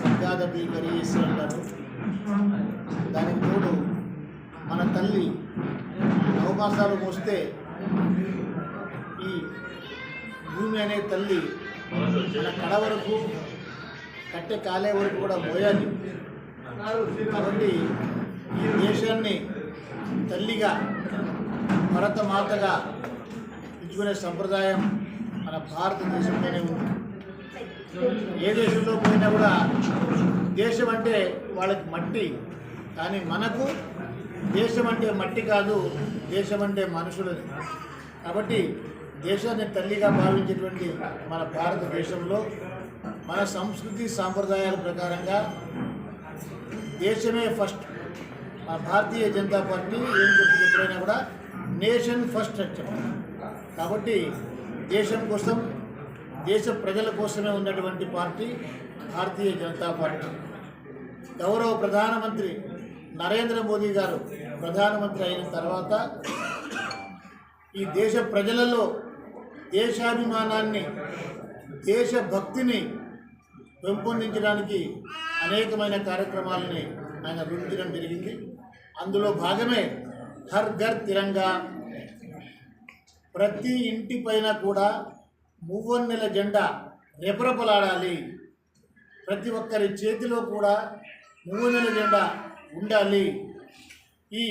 సర్గాద బీగరి అంటారు దానికి తోడు మన తల్లి అవకాశాలకు వస్తే ఈ భూమి అనే తల్లి మన కడ వరకు కట్టె కాలే వరకు కూడా మోయాలి. కాబట్టి ఈ దేశాన్ని తల్లిగా భరత మాతగా ఇచ్చుకునే సంప్రదాయం మన భారతదేశంలోనే ఉంది. ఏ దేశంలో పోయినా కూడా దేశం అంటే వాళ్ళకి మట్టి కానీ మనకు దేశం అంటే మట్టి కాదు దేశం అంటే మనుషులని కాబట్టి దేశాన్ని తల్లిగా భావించేటువంటి మన భారతదేశంలో మన సంస్కృతి సాంప్రదాయాల ప్రకారంగా దేశమే ఫస్ట్ మన భారతీయ జనతా పార్టీ ఏం చెప్పింది ఎప్పుడైనా కూడా నేషన్ ఫస్ట్ అని చెప్పారు కాబట్టి దేశం కోసం దేశ ప్రజల కోసమే ఉన్నటువంటి పార్టీ భారతీయ జనతా పార్టీ. గౌరవ ప్రధానమంత్రి నరేంద్ర మోదీ గారు ప్రధానమంత్రి అయిన తర్వాత ఈ దేశ ప్రజలలో దేశాభిమానాన్ని దేశభక్తిని పెంపొందించడానికి అనేకమైన కార్యక్రమాలని ఆయన రూపించడం జరిగింది. అందులో భాగమే హర్ ఘర్ తిరంగా ప్రతి ఇంటి పైన కూడా మువ్వన్నెల జెండా రెపరెపలాడాలి. ప్రతి ఒక్కరి చేతిలో కూడా మువ్వన్నెల జెండా ఉండాలి. ఈ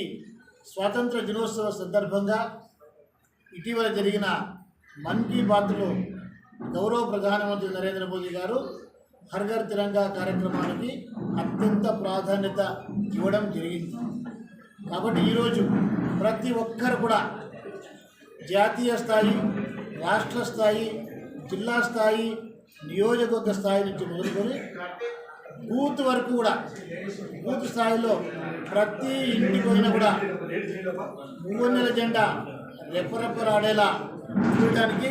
స్వాతంత్ర దినోత్సవ సందర్భంగా ఇటీవల జరిగిన మన్ కీ బాత్లో గౌరవ ప్రధానమంత్రి నరేంద్ర మోదీ గారు హర్ఘర్ తిరంగా కార్యక్రమానికి అత్యంత ప్రాధాన్యత ఇవ్వడం జరిగింది. కాబట్టి ఈరోజు ప్రతి ఒక్కరు కూడా జాతీయ స్థాయి రాష్ట్ర స్థాయి జిల్లా స్థాయి నియోజకవర్గ స్థాయి నుంచి మొదలుకొని బూత్ వరకు కూడా బూత్ స్థాయిలో ప్రతి ఇంటి పోయినా కూడా మూవన్నెల జెండా రెప్పరెప్పరాడేలా చూడడానికి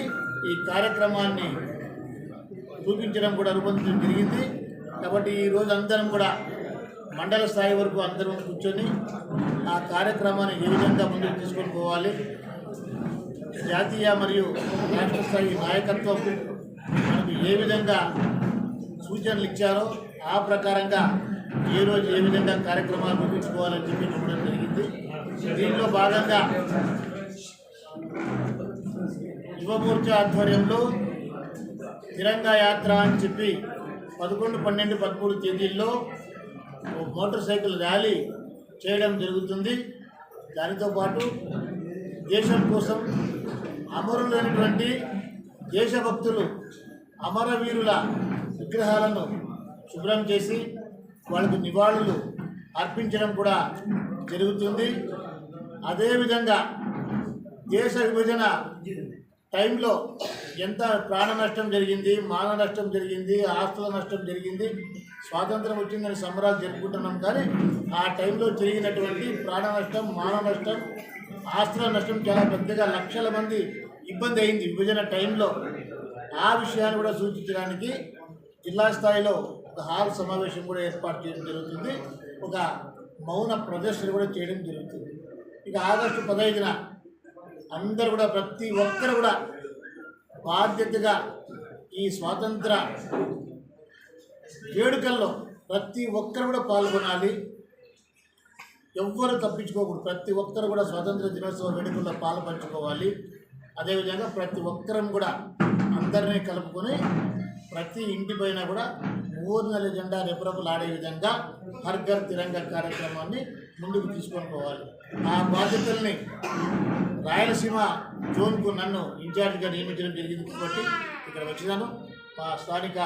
ఈ కార్యక్రమాన్ని చూపించడం కూడా రూపొందించడం జరిగింది. కాబట్టి ఈరోజు అందరం కూడా మండల స్థాయి వరకు అందరం కూర్చొని ఆ కార్యక్రమాన్ని ఏ విధంగా ముందుకు తీసుకొని పోవాలి జాతీయ మరియు రాష్ట్ర స్థాయి నాయకత్వం మనకు ఏ విధంగా సూచనలు ఇచ్చారో ఆ ప్రకారంగా ఏ రోజు ఏ విధంగా కార్యక్రమాలు ముగించుకోవాలని చెప్పి చెప్పడం జరిగింది. దీనిలో భాగంగా యువమూర్తి ఆధ్వర్యంలో తిరంగా యాత్ర అని చెప్పి పదకొండు పన్నెండు పదమూడు తేదీల్లో మోటార్ సైకిల్ ర్యాలీ చేయడం జరుగుతుంది. దానితో పాటు దేశం కోసం అమరులైనటువంటి దేశభక్తులు అమరవీరుల విగ్రహాలను శుభ్రం చేసి వాళ్ళకు నివాళులు అర్పించడం కూడా జరుగుతుంది. అదేవిధంగా దేశ విభజన టైంలో ఎంత ప్రాణ నష్టం జరిగింది మాన నష్టం జరిగింది ఆస్తుల నష్టం జరిగింది స్వాతంత్రం వచ్చిందని సంబరాలు జరుపుకుంటున్నాం కానీ ఆ టైంలో జరిగినటువంటి ప్రాణ నష్టం మాన నష్టం ఆస్తుల నష్టం చాలా పెద్దగా లక్షల మంది ఇబ్బంది అయింది విభజన టైంలో. ఆ విషయాన్ని కూడా సూచించడానికి జిల్లా స్థాయిలో ఒక హాల్ సమావేశం కూడా ఏర్పాటు చేయడం జరుగుతుంది. ఒక మౌన ప్రదర్శన కూడా చేయడం జరుగుతుంది. ఇక ఆగస్టు పదహైదున అందరు కూడా ప్రతి ఒక్కరు కూడా బాధ్యతగా ఈ స్వాతంత్ర వేడుకల్లో ప్రతి ఒక్కరు కూడా పాల్గొనాలి. ఎవ్వరు తప్పించుకోకూడదు. ప్రతి ఒక్కరు కూడా స్వాతంత్ర దినోత్సవ వేడుకల్లో పాలు పంచుకోవాలి అదేవిధంగా ప్రతి ఒక్కరం కూడా అందరినీ కలుపుకొని ప్రతి ఇంటి పైన కూడా మూడు నెలల జెండా రెపరెపలాడే విధంగా హర్ ఘర్ తిరంగా కార్యక్రమాన్ని ముందుకు తీసుకొని పోవాలి. ఆ బాధ్యతల్ని రాయలసీమ జోన్కు నన్ను ఇన్ఛార్జ్గా నియమించడం జరిగింది కాబట్టి ఇక్కడ వచ్చినాను. మా స్థానిక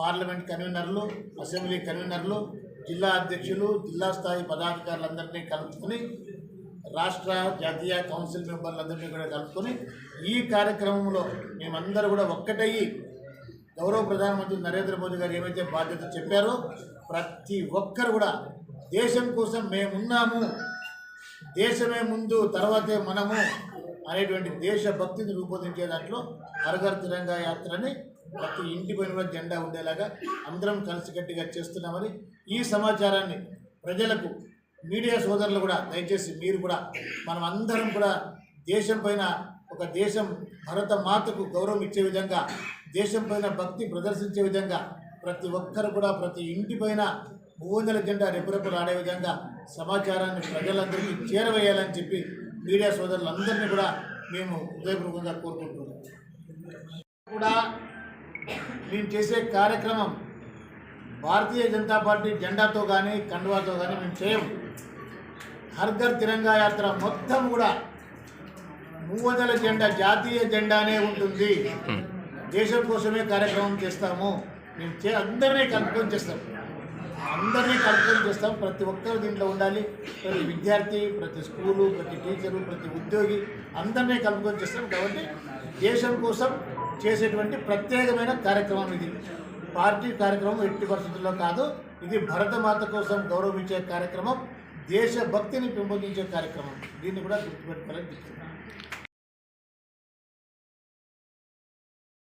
పార్లమెంట్ కన్వీనర్లు అసెంబ్లీ కన్వీనర్లు జిల్లా అధ్యక్షులు జిల్లా స్థాయి పదాధికారులందరినీ కలుపుకొని రాష్ట్ర జాతీయ కౌన్సిల్ మెంబర్లందరినీ కూడా కలుపుకొని ఈ కార్యక్రమంలో మేమందరూ కూడా ఒక్కటయ్యి గౌరవ ప్రధానమంత్రి నరేంద్ర మోదీ గారు ఏమైతే బాధ్యత చెప్పారో ప్రతి ఒక్కరు కూడా దేశం కోసం మేమున్నాము దేశమే ముందు తర్వాతే మనము అనేటువంటి దేశభక్తిని రూపొందించే దాంట్లో హరగర్ తిరంగా యాత్రని ప్రతి ఇంటి పైన కూడా జెండా ఉండేలాగా అందరం కలిసికట్టుగా చేస్తున్నామని ఈ సమాచారాన్ని ప్రజలకు మీడియా సోదరులు కూడా దయచేసి మీరు కూడా మనం అందరం కూడా దేశం పైన ఒక దేశం భరత మాతకు గౌరవం ఇచ్చే విధంగా దేశం పైన భక్తి ప్రదర్శించే విధంగా ప్రతి ఒక్కరు కూడా ప్రతి ఇంటి పైన మూవొందల జెండా రెప్పురెప్పులాడే విధంగా సమాచారాన్ని ప్రజలందరికీ చేరవేయాలని చెప్పి మీడియా సోదరులందరినీ కూడా మేము హృదయపూర్వకంగా కోరుకుంటున్నాం. కూడా మేము చేసే కార్యక్రమం భారతీయ జనతా పార్టీ జెండాతో కానీ కండువాతో కానీ మేము చేయము. హర్ ఘర్ తిరంగా యాత్ర మొత్తం కూడా మూవదల జెండా జాతీయ జెండానే ఉంటుంది. దేశం కోసమే కార్యక్రమం చేస్తాము. మేము చే అందరినీ కలుపుకొని చేస్తాం. అందరినీ కలుపుకొని చేస్తాం. ప్రతి ఒక్కరు దీంట్లో ఉండాలి. ప్రతి విద్యార్థి ప్రతి స్కూలు ప్రతి టీచరు ప్రతి ఉద్యోగి అందరినీ కలుపుకొని చేస్తాం. కాబట్టి దేశం కోసం చేసేటువంటి ప్రత్యేకమైన కార్యక్రమం ఇది. పార్టీ కార్యక్రమం ఎట్టి పరిస్థితుల్లో కాదు. ఇది భరతమాత కోసం గౌరవించే కార్యక్రమం దేశభక్తిని పెంపొందించే కార్యక్రమం. దీన్ని కూడా గుర్తుపెట్టుకోవాలని చెప్తున్నాను.